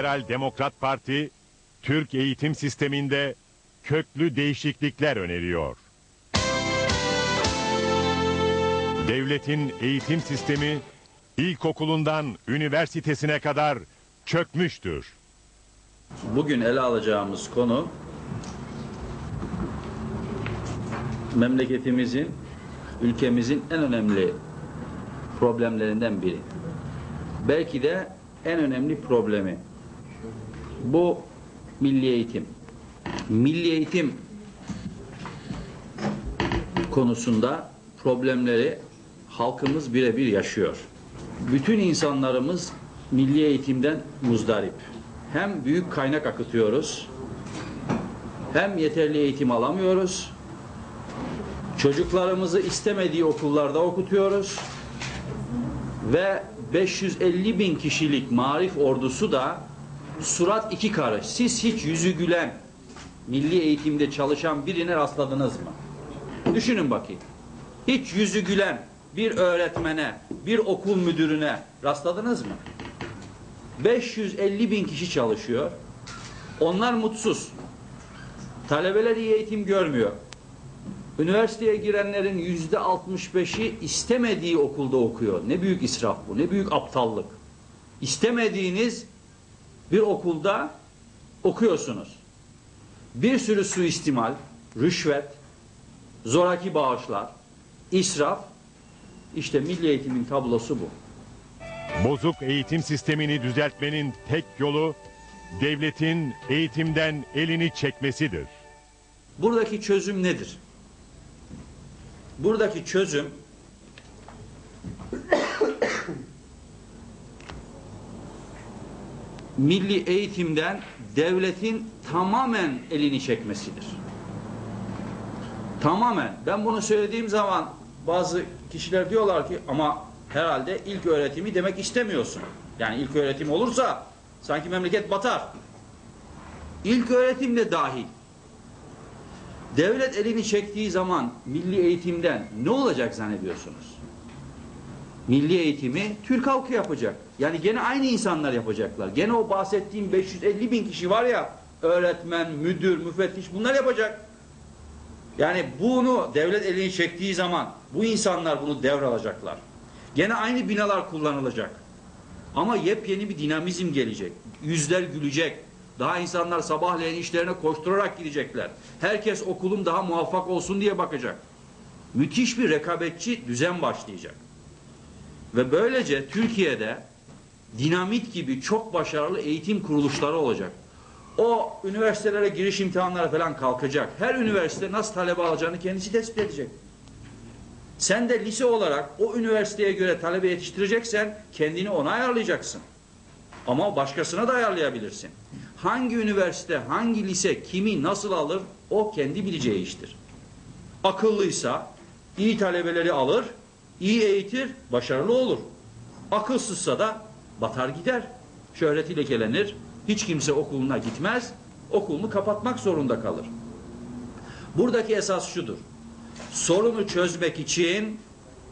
Liberal Demokrat Parti, Türk eğitim sisteminde köklü değişiklikler öneriyor. Devletin eğitim sistemi ilkokulundan üniversitesine kadar çökmüştür. Bugün ele alacağımız konu memleketimizin, ülkemizin en önemli problemlerinden biri. Belki de en önemli problemi. Bu milli eğitim. Milli eğitim konusunda problemleri halkımız birebir yaşıyor. Bütün insanlarımız milli eğitimden muzdarip. Hem büyük kaynak akıtıyoruz, hem yeterli eğitim alamıyoruz, çocuklarımızı istemediği okullarda okutuyoruz ve 550 bin kişilik marif ordusu da surat iki karış. Siz hiç yüzü gülen milli eğitimde çalışan birine rastladınız mı? Düşünün bakayım. Hiç yüzü gülen bir öğretmene, bir okul müdürüne rastladınız mı? 550 bin kişi çalışıyor. Onlar mutsuz. Talebeler iyi eğitim görmüyor. Üniversiteye girenlerin yüzde 65'i istemediği okulda okuyor. Ne büyük israf bu, ne büyük aptallık. İstemediğiniz bir okulda okuyorsunuz. Bir sürü suistimal, rüşvet, zoraki bağışlar, israf, işte milli eğitimin tablosu bu. Bozuk eğitim sistemini düzeltmenin tek yolu devletin eğitimden elini çekmesidir. Buradaki çözüm nedir? Buradaki çözüm milli eğitimden devletin tamamen elini çekmesidir. Tamamen. Ben bunu söylediğim zaman bazı kişiler diyorlar ki ama herhalde ilk öğretimi demek istemiyorsun. Yani ilk öğretim olursa sanki memleket batar. İlk öğretim de dahil. Devlet elini çektiği zaman milli eğitimden ne olacak zannediyorsunuz? Milli eğitimi Türk halkı yapacak. Yani gene aynı insanlar yapacaklar. Gene o bahsettiğim 550 bin kişi var ya öğretmen, müdür, müfettiş bunlar yapacak. Yani bunu devlet elini çektiği zaman bu insanlar bunu devralacaklar. Gene aynı binalar kullanılacak. Ama yepyeni bir dinamizm gelecek. Yüzler gülecek. Daha insanlar sabahleyin işlerine koşturarak gidecekler. Herkes okulum daha muvaffak olsun diye bakacak. Müthiş bir rekabetçi düzen başlayacak. Ve böylece Türkiye'de dinamit gibi çok başarılı eğitim kuruluşları olacak. O üniversitelere giriş imtihanları falan kalkacak. Her üniversite nasıl talebe alacağını kendisi tespit edecek. Sen de lise olarak o üniversiteye göre talebe yetiştireceksen kendini ona ayarlayacaksın. Ama başkasına da ayarlayabilirsin. Hangi üniversite, hangi lise, kimi nasıl alır o kendi bileceği iştir. Akıllıysa iyi talebeleri alır, iyi eğitir, başarılı olur. Akılsızsa da batar gider. Şöhreti lekelenir, hiç kimse okuluna gitmez, okulunu kapatmak zorunda kalır. Buradaki esas şudur. Sorunu çözmek için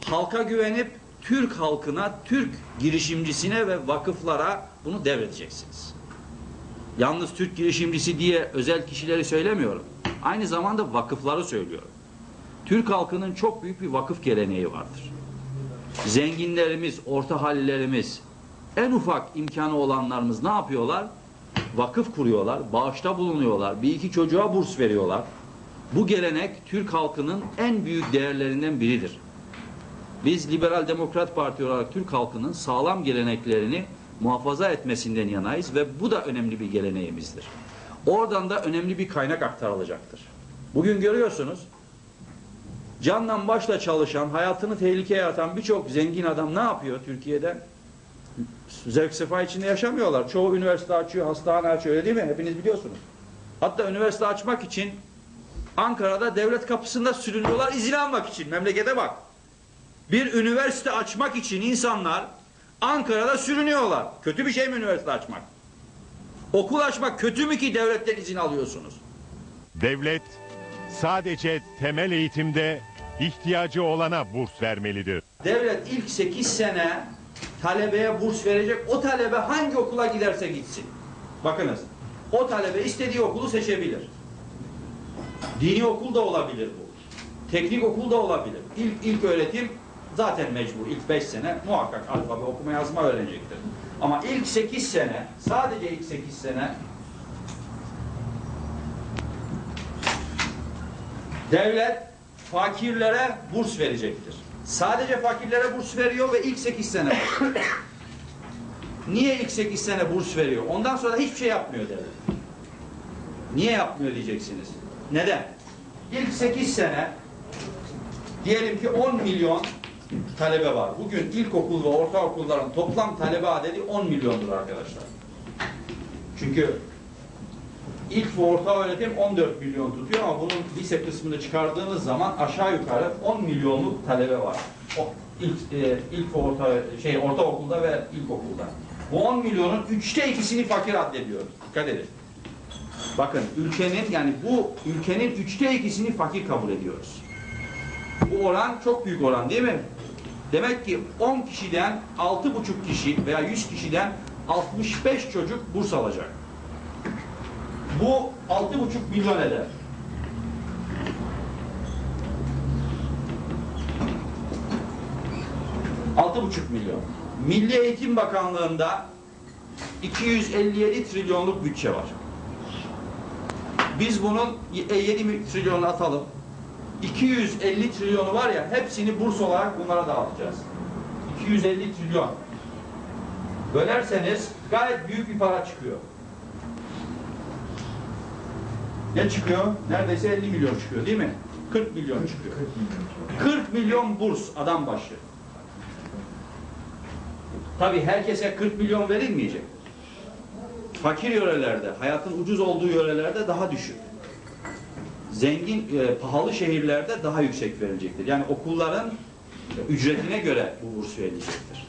halka güvenip Türk halkına, Türk girişimcisine ve vakıflara bunu devredeceksiniz. Yalnız Türk girişimcisi diye özel kişileri söylemiyorum. Aynı zamanda vakıfları söylüyorum. Türk halkının çok büyük bir vakıf geleneği vardır. Zenginlerimiz, orta hallilerimiz, en ufak imkanı olanlarımız ne yapıyorlar? Vakıf kuruyorlar, bağışta bulunuyorlar, bir iki çocuğa burs veriyorlar. Bu gelenek Türk halkının en büyük değerlerinden biridir. Biz Liberal Demokrat Parti olarak Türk halkının sağlam geleneklerini muhafaza etmesinden yanayız ve bu da önemli bir geleneğimizdir. Oradan da önemli bir kaynak aktarılacaktır. Bugün görüyorsunuz canla başla çalışan, hayatını tehlikeye atan birçok zengin adam ne yapıyor Türkiye'de? Zevk sefa içinde yaşamıyorlar. Çoğu üniversite açıyor, hastane açıyor öyle değil mi? Hepiniz biliyorsunuz. Hatta üniversite açmak için Ankara'da devlet kapısında sürünüyorlar izin almak için. Memlekete bak. Bir üniversite açmak için insanlar Ankara'da sürünüyorlar. Kötü bir şey mi üniversite açmak? Okul açmak kötü mü ki devletten izin alıyorsunuz? Devlet sadece temel eğitimde ihtiyacı olana burs vermelidir. Devlet ilk 8 sene talebeye burs verecek. O talebe hangi okula giderse gitsin. Bakınız. O talebe istediği okulu seçebilir. Dini okul da olabilir bu. Teknik okul da olabilir. İlk, ilk öğretim zaten mecbur. İlk 5 sene muhakkak alfabe okuma yazma öğrenecektir. Ama ilk 8 sene, sadece ilk 8 sene devlet fakirlere burs verecektir. Sadece fakirlere burs veriyor ve ilk 8 sene. Niye ilk 8 sene burs veriyor? Ondan sonra hiçbir şey yapmıyor devlet. Niye yapmıyor diyeceksiniz. Neden? İlk 8 sene diyelim ki 10 milyon talebe var. Bugün ilkokul ve ortaokulların toplam talebe adedi 10 milyondur arkadaşlar. Çünkü ilk ve orta öğretim 14 milyon tutuyor ama bunun lise kısmını çıkardığınız zaman aşağı yukarı 10 milyonluk talebe var. O ilk e, ilk ve orta şey ortaokulda ve ilkokulda. Bu 10 milyonun üçte ikisini fakir addediyoruz. Dikkat edin. Bakın ülkenin yani bu ülkenin üçte ikisini fakir kabul ediyoruz. Bu oran çok büyük oran değil mi? Demek ki 10 kişiden 6,5 kişi veya 100 kişiden 65 çocuk burs alacak. Bu 6,5 milyon eder. Altı buçuk milyon. Milli Eğitim Bakanlığı'nda 257 trilyonluk bütçe var. Biz bunun 7 trilyonu atalım. 250 trilyonu var ya hepsini burs olarak bunlara dağıtacağız. 250 trilyon. Bölerseniz gayet büyük bir para çıkıyor. Ne çıkıyor? Neredeyse 50 milyon çıkıyor değil mi? 40 milyon çıkıyor. 40 milyon burs adam başı. Tabii herkese 40 milyon verilmeyecek. Fakir yörelerde, hayatın ucuz olduğu yörelerde daha düşük. Zengin, e, pahalı şehirlerde daha yüksek verilecektir. Yani okulların ücretine göre bu burs verilecektir.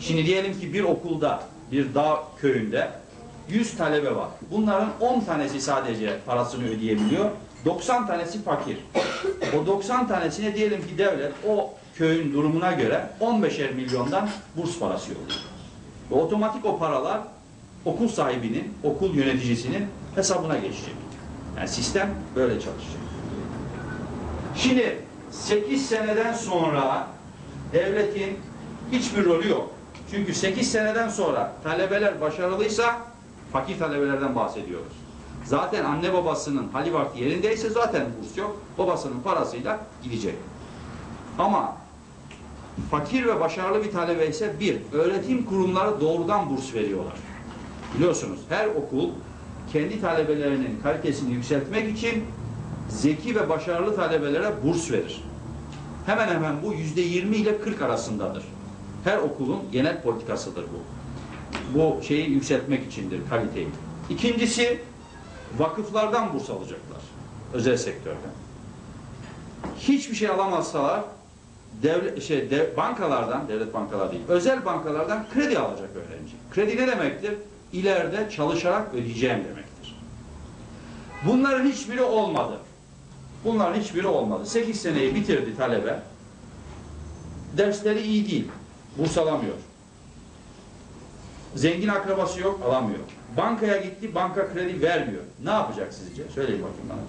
Şimdi diyelim ki bir okulda, bir dağ köyünde 100 talebe var. Bunların 10 tanesi sadece parasını ödeyebiliyor. 90 tanesi fakir. O 90 tanesine diyelim ki devlet o köyün durumuna göre 15'er milyondan burs parası yolluyor. Ve otomatik o paralar okul sahibinin, okul yöneticisinin hesabına geçecek. Yani sistem böyle çalışacak. Şimdi 8 seneden sonra devletin hiçbir rolü yok. Çünkü 8 seneden sonra talebeler başarılıysa fakir talebelerden bahsediyoruz. Zaten anne babasının hali yerindeyse zaten burs yok. Babasının parasıyla gidecek. Ama fakir ve başarılı bir talebe ise bir, öğretim kurumları doğrudan burs veriyorlar. Biliyorsunuz her okul kendi talebelerinin kalitesini yükseltmek için zeki ve başarılı talebelere burs verir. Hemen hemen bu yüzde 20 ile 40 arasındadır. Her okulun genel politikasıdır bu. Bu şeyi yükseltmek içindir, kaliteyi. İkincisi, vakıflardan burs alacaklar. Özel sektörden. Hiçbir şey alamazsalar, devlet, şey, dev, bankalardan, devlet bankalar değil, özel bankalardan kredi alacak öğrenci. Kredi ne demektir? İleride çalışarak ödeyeceğim demektir. Bunların hiçbiri olmadı. Bunların hiçbiri olmadı. 8 seneyi bitirdi talebe. Dersleri iyi değil. Burs alamıyor. Zengin akrabası yok, alamıyor. Bankaya gitti, banka kredi vermiyor. Ne yapacak sizce? Söyleyin bakayım bana.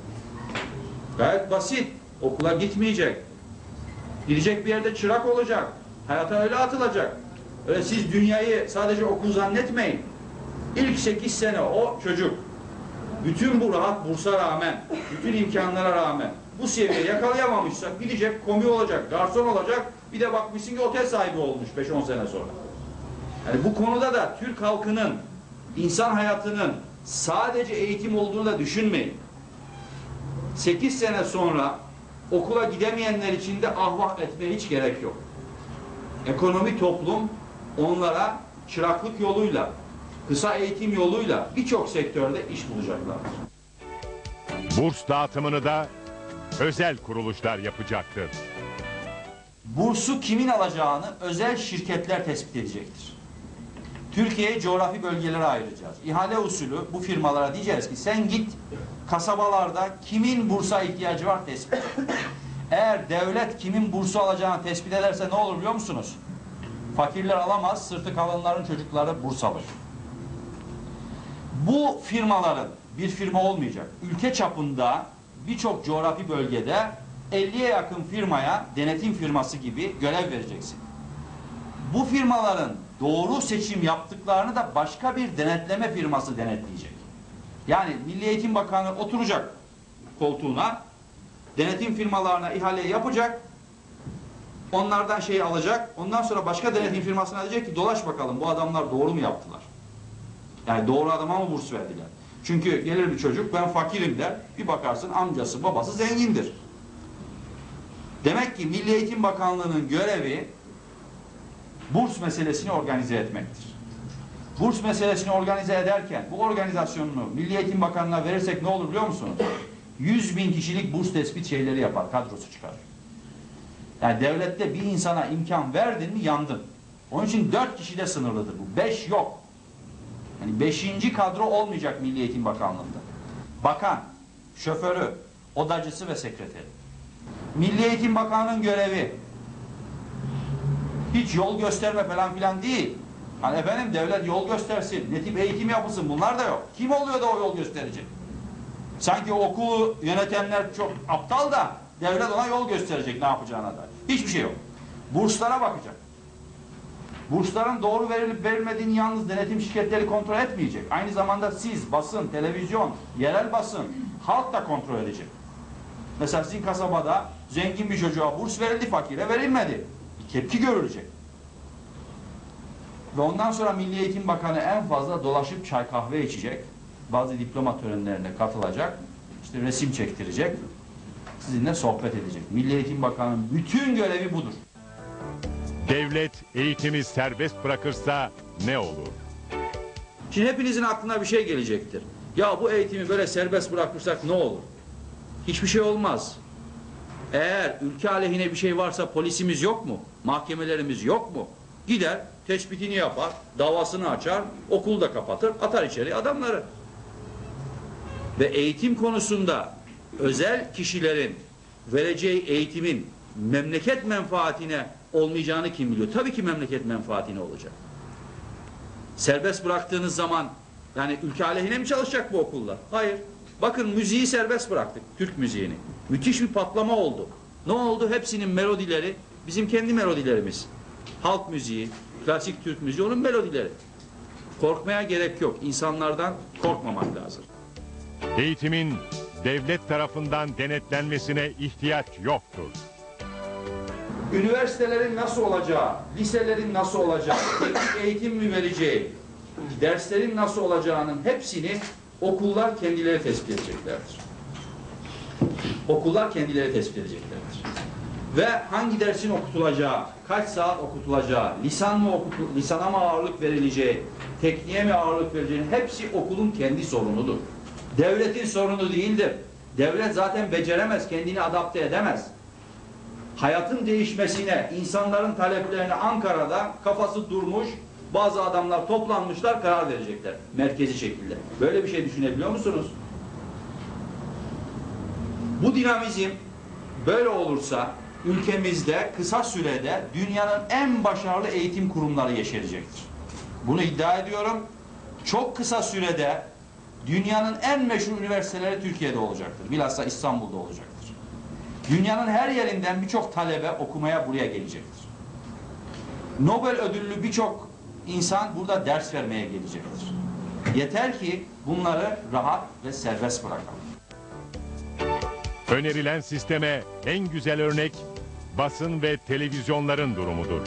Gayet basit. Okula gitmeyecek. Gidecek bir yerde çırak olacak. Hayata öyle atılacak. Öyle siz dünyayı sadece okul zannetmeyin. İlk 8 sene o çocuk bütün bu rahat bursa rağmen, bütün imkanlara rağmen bu seviye yakalayamamışsa gidecek, komi olacak, garson olacak. Bir de bakmışsın ki otel sahibi olmuş 5-10 sene sonra. Yani bu konuda da Türk halkının, insan hayatının sadece eğitim olduğunu da düşünmeyin. 8 sene sonra okula gidemeyenler için de ahvah etmeye hiç gerek yok. Ekonomi toplum onlara çıraklık yoluyla, kısa eğitim yoluyla birçok sektörde iş bulacaklardır. Burs dağıtımını da özel kuruluşlar yapacaktır. Bursu kimin alacağını özel şirketler tespit edecektir. Türkiye'yi coğrafi bölgelere ayıracağız. İhale usulü bu firmalara diyeceğiz ki sen git kasabalarda kimin bursa ihtiyacı var tespit et. Eğer devlet kimin bursu alacağını tespit ederse ne olur biliyor musunuz? Fakirler alamaz, sırtı kalınların çocukları burs alır. Bu firmaların bir firma olmayacak. Ülke çapında birçok coğrafi bölgede 50'ye yakın firmaya denetim firması gibi görev vereceksin. Bu firmaların doğru seçim yaptıklarını da başka bir denetleme firması denetleyecek. Yani Milli Eğitim Bakanı oturacak koltuğuna, denetim firmalarına ihale yapacak, onlardan şeyi alacak, ondan sonra başka denetim firmasına diyecek ki dolaş bakalım bu adamlar doğru mu yaptılar? Yani doğru adama mı burs verdiler? Çünkü gelir bir çocuk ben fakirim der, bir bakarsın amcası babası zengindir. Demek ki Milli Eğitim Bakanlığı'nın görevi burs meselesini organize etmektir. Burs meselesini organize ederken bu organizasyonunu Milli Eğitim Bakanlığı'na verirsek ne olur biliyor musunuz? 100 bin kişilik burs tespit şeyleri yapar, kadrosu çıkar. Yani devlette bir insana imkan verdin mi yandın. Onun için 4 kişide sınırlıdır bu. 5 yok. Yani 5. kadro olmayacak Milli Eğitim Bakanlığı'nda. Bakan, şoförü, odacısı ve sekreteri. Milli Eğitim Bakanı'nın görevi hiç yol gösterme falan filan değil. Hani efendim devlet yol göstersin, ne tip eğitim yapılsın bunlar da yok. Kim oluyor da o yol gösterecek? Sanki okulu yönetenler çok aptal da devlet ona yol gösterecek ne yapacağına da. Hiçbir şey yok. Burslara bakacak. Bursların doğru verilip verilmediğini yalnız denetim şirketleri kontrol etmeyecek. Aynı zamanda siz, basın, televizyon, yerel basın, halk da kontrol edecek. Mesela sizin kasabada zengin bir çocuğa burs verildi, fakire verilmedi. Tepki görülecek. Ve ondan sonra Milli Eğitim Bakanı en fazla dolaşıp çay kahve içecek. Bazı diploma törenlerine katılacak. işte resim çektirecek. Sizinle sohbet edecek. Milli Eğitim Bakanı'nın bütün görevi budur. Devlet eğitimi serbest bırakırsa ne olur? Şimdi hepinizin aklına bir şey gelecektir. Ya bu eğitimi böyle serbest bırakırsak ne olur? Hiçbir şey olmaz. Eğer ülke aleyhine bir şey varsa polisimiz yok mu? Mahkemelerimiz yok mu? Gider, tespitini yapar, davasını açar, okulu da kapatır, atar içeri adamları. Ve eğitim konusunda özel kişilerin vereceği eğitimin memleket menfaatine olmayacağını kim biliyor? Tabii ki memleket menfaatine olacak. Serbest bıraktığınız zaman yani ülke aleyhine mi çalışacak bu okullar? Hayır. Bakın müziği serbest bıraktık. Türk müziğini. Müthiş bir patlama oldu. Ne oldu? Hepsinin melodileri bizim kendi melodilerimiz. Halk müziği, klasik Türk müziği onun melodileri. Korkmaya gerek yok. İnsanlardan korkmamak lazım. Eğitimin devlet tarafından denetlenmesine ihtiyaç yoktur. Üniversitelerin nasıl olacağı, liselerin nasıl olacağı, teknik eğitim mi vereceği, derslerin nasıl olacağının hepsini okullar kendileri tespit edeceklerdir. Okullar kendileri tespit edeceklerdir. Ve hangi dersin okutulacağı, kaç saat okutulacağı, lisan mı okutu, lisana mı ağırlık verileceği, tekniğe mi ağırlık verileceği hepsi okulun kendi sorunudur. Devletin sorunu değildir. Devlet zaten beceremez, kendini adapte edemez hayatın değişmesine, insanların taleplerine Ankara'da kafası durmuş, bazı adamlar toplanmışlar, karar verecekler. Merkezi şekilde. Böyle bir şey düşünebiliyor musunuz? Bu dinamizm böyle olursa ülkemizde kısa sürede dünyanın en başarılı eğitim kurumları yeşerecektir. Bunu iddia ediyorum. Çok kısa sürede dünyanın en meşhur üniversiteleri Türkiye'de olacaktır. Bilhassa İstanbul'da olacaktır. Dünyanın her yerinden birçok talebe okumaya buraya gelecektir. Nobel ödüllü birçok insan burada ders vermeye gelecektir. Yeter ki bunları rahat ve serbest bırakalım. Önerilen sisteme en güzel örnek basın ve televizyonların durumudur.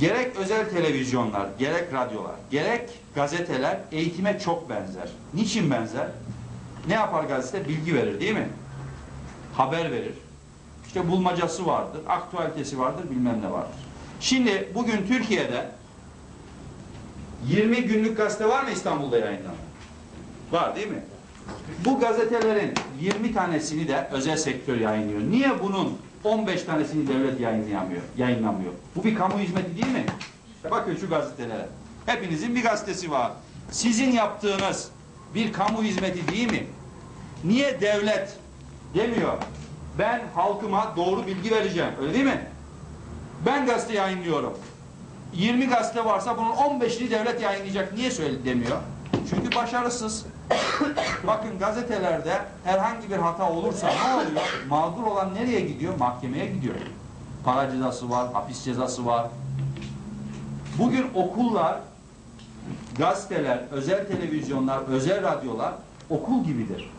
Gerek özel televizyonlar, gerek radyolar, gerek gazeteler eğitime çok benzer. Niçin benzer? Ne yapar gazete? Bilgi verir değil mi? Haber verir. İşte bulmacası vardır, aktüalitesi vardır, bilmem ne vardır. Şimdi bugün Türkiye'de 20 günlük gazete var mı İstanbul'da yayınlanan? Var değil mi? Bu gazetelerin 20 tanesini de özel sektör yayınlıyor. Niye bunun 15 tanesini devlet yayınlayamıyor, yayınlamıyor? Bu bir kamu hizmeti değil mi? Bakın şu gazetelere. Hepinizin bir gazetesi var. Sizin yaptığınız bir kamu hizmeti değil mi? Niye devlet demiyor? Ben halkıma doğru bilgi vereceğim. Öyle değil mi? Ben gazete yayınlıyorum. 20 gazete varsa bunun 15'ini devlet yayınlayacak. Niye söyle demiyor? Çünkü başarısız. Bakın gazetelerde herhangi bir hata olursa ne oluyor? Mağdur olan nereye gidiyor? Mahkemeye gidiyor. Para cezası var, hapis cezası var. Bugün okullar, gazeteler, özel televizyonlar, özel radyolar okul gibidir.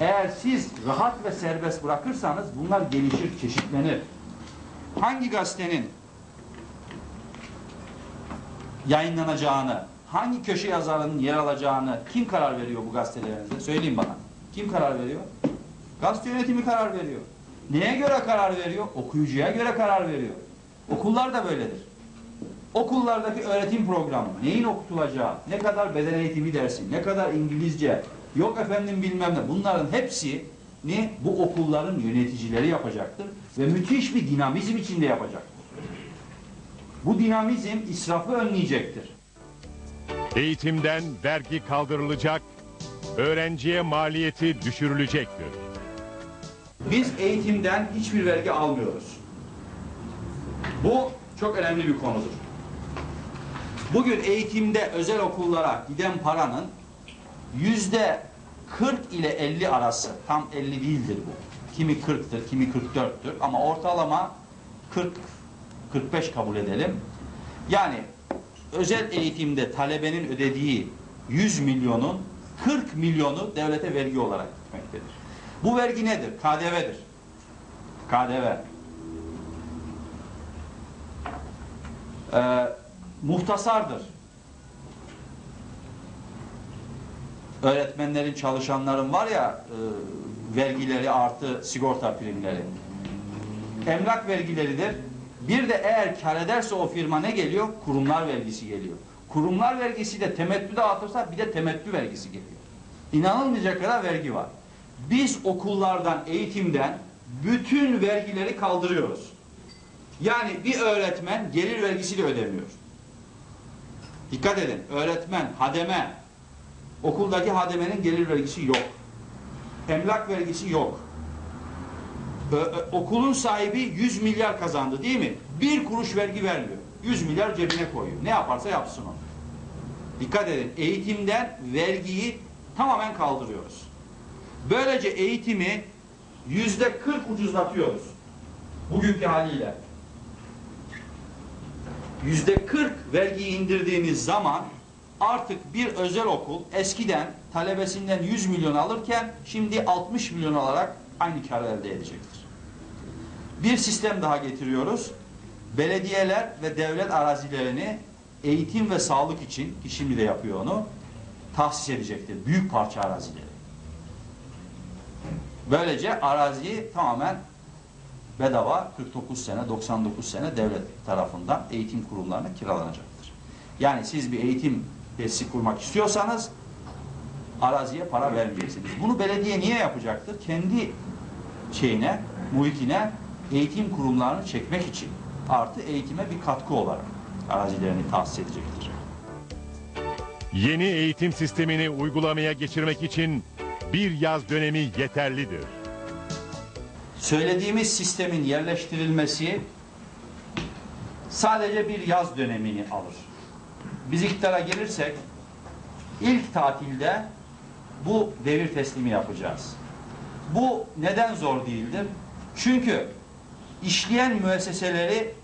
Eğer siz rahat ve serbest bırakırsanız bunlar gelişir, çeşitlenir. Hangi gazetenin yayınlanacağını, hangi köşe yazarının yer alacağını kim karar veriyor bu gazetelerinizde? Söyleyin bana. Kim karar veriyor? Gazete yönetimi karar veriyor. Neye göre karar veriyor? Okuyucuya göre karar veriyor. Okullar da böyledir. Okullardaki öğretim programı, neyin okutulacağı, ne kadar beden eğitimi dersi, ne kadar İngilizce, yok efendim bilmem ne. Bunların hepsi ne bu okulların yöneticileri yapacaktır ve müthiş bir dinamizm içinde yapacaktır. Bu dinamizm israfı önleyecektir. Eğitimden vergi kaldırılacak, öğrenciye maliyeti düşürülecektir. Biz eğitimden hiçbir vergi almıyoruz. Bu çok önemli bir konudur. Bugün eğitimde özel okullara giden paranın yüzde 40 ile 50 arası, tam 50 değildir bu. Kimi 40'tır, kimi 44'tür ama ortalama 40 45 kabul edelim. Yani özel eğitimde talebenin ödediği 100 milyonun 40 milyonu devlete vergi olarak gitmektedir. Bu vergi nedir? KDV'dir. KDV. Ee, muhtasardır. Öğretmenlerin, çalışanların var ya e, vergileri artı sigorta primleri. Emlak vergileridir. Bir de eğer kar ederse o firma ne geliyor? Kurumlar vergisi geliyor. Kurumlar vergisi de temettü dağıtırsa bir de temettü vergisi geliyor. İnanılmayacak kadar vergi var. Biz okullardan, eğitimden bütün vergileri kaldırıyoruz. Yani bir öğretmen gelir vergisi de ödemiyor. Dikkat edin. Öğretmen, hademe, okuldaki hademenin gelir vergisi yok. Emlak vergisi yok. Ö- ö- okulun sahibi 100 milyar kazandı değil mi? Bir kuruş vergi vermiyor. 100 milyar cebine koyuyor. Ne yaparsa yapsın o. Dikkat edin. Eğitimden vergiyi tamamen kaldırıyoruz. Böylece eğitimi yüzde 40 ucuzlatıyoruz. Bugünkü haliyle. Yüzde 40 vergiyi indirdiğiniz zaman artık bir özel okul eskiden talebesinden 100 milyon alırken şimdi 60 milyon alarak aynı karı elde edecektir. Bir sistem daha getiriyoruz. Belediyeler ve devlet arazilerini eğitim ve sağlık için ki şimdi de yapıyor onu tahsis edecektir. Büyük parça arazileri. Böylece araziyi tamamen bedava 49 sene 99 sene devlet tarafından eğitim kurumlarına kiralanacaktır. Yani siz bir eğitim tesisi kurmak istiyorsanız araziye para vermeyeceksiniz. Bunu belediye niye yapacaktır? Kendi şeyine, muhitine eğitim kurumlarını çekmek için artı eğitime bir katkı olarak arazilerini tahsis edecektir. Yeni eğitim sistemini uygulamaya geçirmek için bir yaz dönemi yeterlidir. Söylediğimiz sistemin yerleştirilmesi sadece bir yaz dönemini alır. Biz iktidara gelirsek ilk tatilde bu devir teslimi yapacağız. Bu neden zor değildir? Çünkü işleyen müesseseleri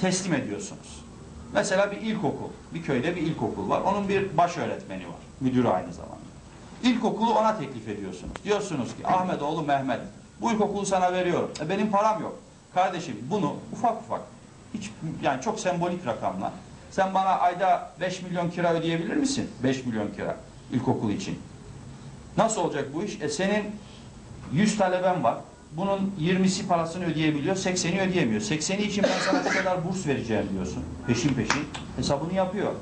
teslim ediyorsunuz. Mesela bir ilkokul, bir köyde bir ilkokul var. Onun bir baş öğretmeni var, müdürü aynı zamanda. İlkokulu ona teklif ediyorsunuz. Diyorsunuz ki Ahmet oğlu Mehmet, bu ilkokulu sana veriyorum. E benim param yok. Kardeşim bunu ufak ufak, hiç yani çok sembolik rakamlar. Sen bana ayda 5 milyon kira ödeyebilir misin? 5 milyon kira ilkokul için. Nasıl olacak bu iş? E senin 100 taleben var. Bunun 20'si parasını ödeyebiliyor, 80'i ödeyemiyor. 80'i için ben sana şu kadar burs vereceğim diyorsun. Peşin peşin. Hesabını yapıyor.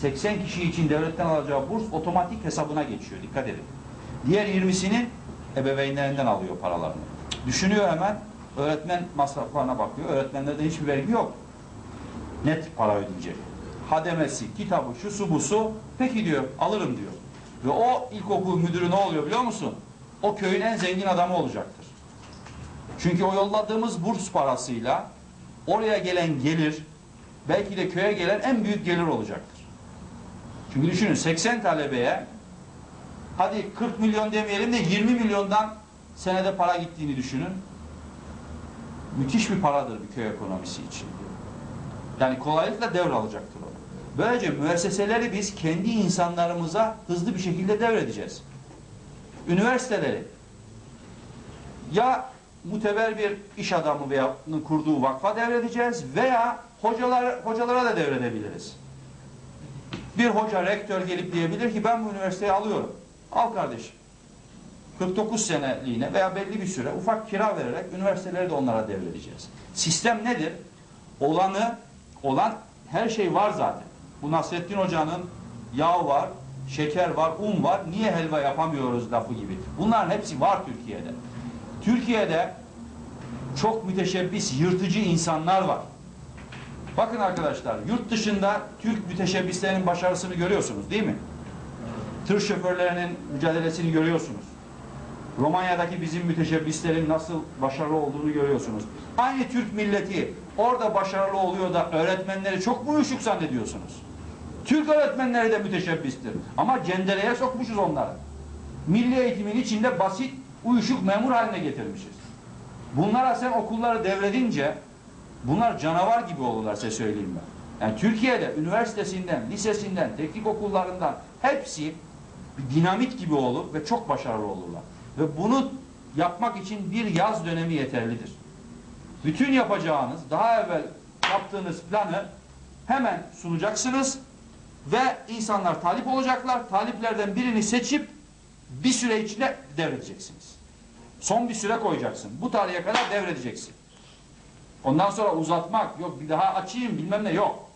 80 kişi için devletten alacağı burs otomatik hesabına geçiyor. Dikkat edin. Diğer 20'sini ebeveynlerinden alıyor paralarını. Düşünüyor hemen. Öğretmen masraflarına bakıyor. Öğretmenlerde hiçbir vergi yok. Net para ödeyecek. Hademesi, kitabı, şu su bu su. Peki diyor, alırım diyor. Ve o ilkokul müdürü ne oluyor biliyor musun? O köyün en zengin adamı olacaktır. Çünkü o yolladığımız burs parasıyla oraya gelen gelir belki de köye gelen en büyük gelir olacaktır. Çünkü düşünün 80 talebeye hadi 40 milyon demeyelim de 20 milyondan senede para gittiğini düşünün. Müthiş bir paradır bir köy ekonomisi için. Yani kolaylıkla devralacaktır o. Böylece müesseseleri biz kendi insanlarımıza hızlı bir şekilde devredeceğiz. Üniversiteleri ya muteber bir iş adamı veya kurduğu vakfa devredeceğiz veya hocalar, hocalara da devredebiliriz. Bir hoca, rektör gelip diyebilir ki ben bu üniversiteyi alıyorum. Al kardeşim. 49 seneliğine veya belli bir süre ufak kira vererek üniversiteleri de onlara devredeceğiz. Sistem nedir? Olanı, olan her şey var zaten. Bu Nasrettin Hoca'nın yağ var, şeker var, un var. Niye helva yapamıyoruz lafı gibi. Bunların hepsi var Türkiye'de. Türkiye'de çok müteşebbis, yırtıcı insanlar var. Bakın arkadaşlar, yurt dışında Türk müteşebbislerin başarısını görüyorsunuz değil mi? Tır şoförlerinin mücadelesini görüyorsunuz. Romanya'daki bizim müteşebbislerin nasıl başarılı olduğunu görüyorsunuz. Aynı Türk milleti orada başarılı oluyor da öğretmenleri çok mu uyuşuk zannediyorsunuz? Türk öğretmenleri de müteşebbistir. Ama cendereye sokmuşuz onları. Milli eğitimin içinde basit, uyuşuk memur haline getirmişiz. Bunlara sen okulları devredince bunlar canavar gibi olurlar size söyleyeyim ben. Yani Türkiye'de üniversitesinden, lisesinden, teknik okullarından hepsi bir dinamit gibi olur ve çok başarılı olurlar. Ve bunu yapmak için bir yaz dönemi yeterlidir. Bütün yapacağınız, daha evvel yaptığınız planı hemen sunacaksınız ve insanlar talip olacaklar. Taliplerden birini seçip bir süre içinde devredeceksiniz. Son bir süre koyacaksın. Bu tarihe kadar devredeceksin. Ondan sonra uzatmak, yok bir daha açayım bilmem ne yok.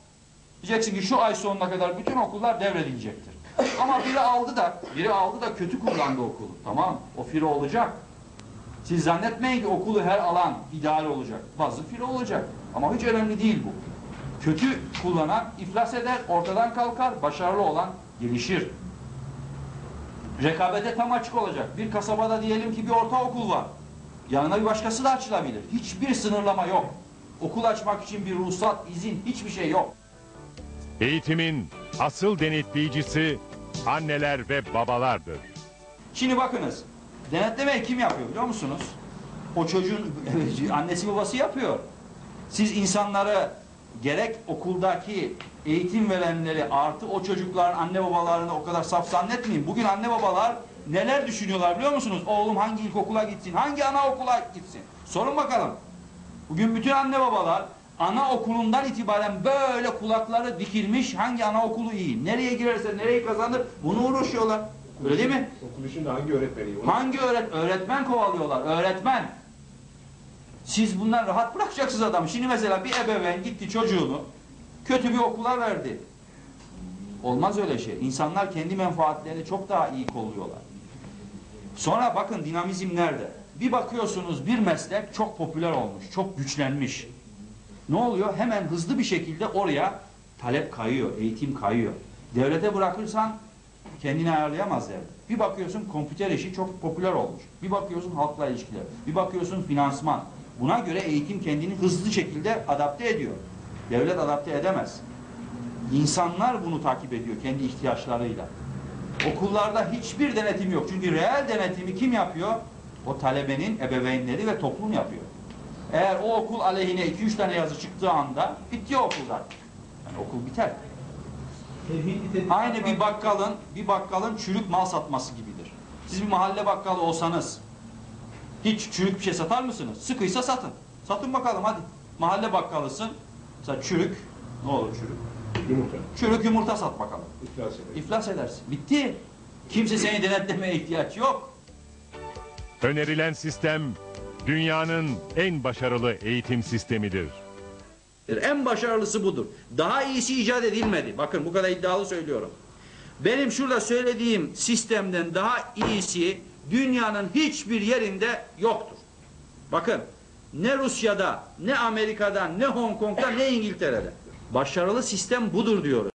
Diyeceksin ki şu ay sonuna kadar bütün okullar devredilecektir. Ama biri aldı da, biri aldı da kötü kullandı okulu. Tamam, o fire olacak. Siz zannetmeyin ki okulu her alan ideal olacak. Bazı fire olacak. Ama hiç önemli değil bu. Kötü kullanan iflas eder, ortadan kalkar, başarılı olan gelişir. Rekabete tam açık olacak. Bir kasabada diyelim ki bir ortaokul var. Yanına bir başkası da açılabilir. Hiçbir sınırlama yok. Okul açmak için bir ruhsat, izin, hiçbir şey yok. Eğitimin asıl denetleyicisi anneler ve babalardır. Şimdi bakınız. Denetlemeyi kim yapıyor biliyor musunuz? O çocuğun annesi babası yapıyor. Siz insanları gerek okuldaki eğitim verenleri artı o çocukların anne babalarını o kadar saf zannetmeyin. Bugün anne babalar neler düşünüyorlar biliyor musunuz? Oğlum hangi ilkokula gitsin, hangi anaokula gitsin? Sorun bakalım. Bugün bütün anne babalar anaokulundan itibaren böyle kulakları dikilmiş hangi anaokulu iyi, nereye girerse nereyi kazanır bunu uğraşıyorlar. Öyle değil mi? Okul içinde hangi öğretmeni? Onu Hangi öğret öğretmen kovalıyorlar? Öğretmen. Siz bundan rahat bırakacaksınız adamı. Şimdi mesela bir ebeveyn gitti çocuğunu kötü bir okula verdi. Olmaz öyle şey. İnsanlar kendi menfaatlerini çok daha iyi kolluyorlar. Sonra bakın dinamizm nerede? Bir bakıyorsunuz bir meslek çok popüler olmuş, çok güçlenmiş. Ne oluyor? Hemen hızlı bir şekilde oraya talep kayıyor, eğitim kayıyor. Devlete bırakırsan kendini ayarlayamaz devlet. Bir bakıyorsun kompüter işi çok popüler olmuş. Bir bakıyorsun halkla ilişkiler. Bir bakıyorsun finansman. Buna göre eğitim kendini hızlı şekilde adapte ediyor. Devlet adapte edemez. İnsanlar bunu takip ediyor kendi ihtiyaçlarıyla. Okullarda hiçbir denetim yok. Çünkü reel denetimi kim yapıyor? O talebenin ebeveynleri ve toplum yapıyor. Eğer o okul aleyhine 2-3 tane yazı çıktığı anda bitiyor okul zaten. Yani okul biter. Aynı bir bakkalın bir bakkalın çürük mal satması gibidir. Siz bir mahalle bakkalı olsanız hiç çürük bir şey satar mısınız? Sıkıysa satın. Satın bakalım hadi. Mahalle bakkalısın. Mesela çürük. Ne olur çürük? yumurta. Çürük yumurta sat bakalım. İflas eder. İflas edersin. Bitti. Kimse seni denetlemeye ihtiyaç yok. Önerilen sistem dünyanın en başarılı eğitim sistemidir. En başarılısı budur. Daha iyisi icat edilmedi. Bakın bu kadar iddialı söylüyorum. Benim şurada söylediğim sistemden daha iyisi dünyanın hiçbir yerinde yoktur. Bakın ne Rusya'da, ne Amerika'da, ne Hong Kong'da, ne İngiltere'de. Başarılı sistem budur diyoruz.